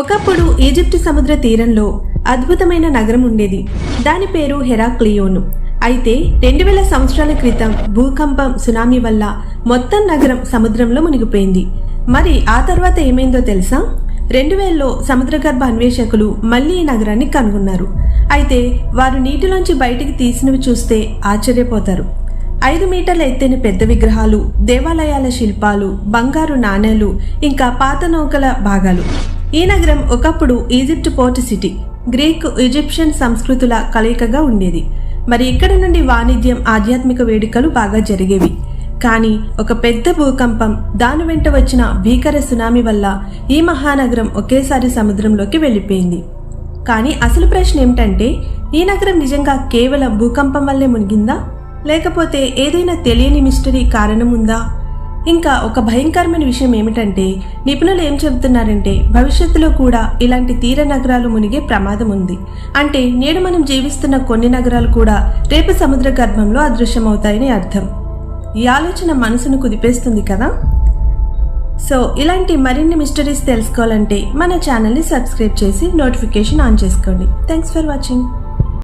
ఒకప్పుడు ఈజిప్ట్ సముద్ర తీరంలో అద్భుతమైన నగరం ఉండేది. దాని పేరు హెరాక్లియోను. అయితే రెండు వేల సంవత్సరాల క్రితం భూకంపం సునామీ వల్ల మొత్తం నగరం సముద్రంలో మునిగిపోయింది. మరి ఆ తర్వాత ఏమైందో తెలుసా? రెండు వేలలో సముద్రగర్భ అన్వేషకులు మళ్ళీ ఈ నగరాన్ని కనుగొన్నారు. అయితే వారు నీటిలోంచి బయటికి తీసినవి చూస్తే ఆశ్చర్యపోతారు. ఐదు మీటర్ల ఎత్తైన పెద్ద విగ్రహాలు దేవాలయాల శిల్పాలు బంగారు నాణేలు ఇంకా పాత నౌకల భాగాలు. ఈ నగరం ఒకప్పుడు Egypt port city Greek Egyptian సంస్కృతుల కలయికగా ఉండేది. మరి ఇక్కడ నుండి వాణిజ్యం ఆధ్యాత్మిక వేడుకలు బాగా జరిగేవి. కానీ ఒక పెద్ద భూకంపం దాని వెంట వచ్చిన భీకర సునామీ వల్ల ఈ మహానగరం ఒకేసారి సముద్రంలోకి వెళ్ళిపోయింది. కానీ అసలు ప్రశ్న ఏమిటంటే ఈ నగరం నిజంగా కేవలం భూకంపం వల్లే మునిగిందా? లేకపోతే ఏదైనా తెలియని మిస్టరీ కారణం ఉందా? ఇంకా ఒక భయంకరమైన విషయం ఏమిటంటే నిపుణులు ఏం చెబుతున్నారంటే భవిష్యత్తులో కూడా ఇలాంటి తీర నగరాలు మునిగే ప్రమాదం ఉంది. అంటే నేడు మనం జీవిస్తున్న కొన్ని నగరాలు కూడా రేపు సముద్ర గర్భంలో అదృశ్యమవుతాయని అర్థం. ఈ ఆలోచన మనసును కుదిపేస్తుంది కదా? సో ఇలాంటి మరిన్ని మిస్టరీస్ తెలుసుకోవాలంటే మన ఛానల్ని సబ్స్క్రైబ్ చేసి నోటిఫికేషన్ ఆన్ చేసుకోండి. Thanks for watching.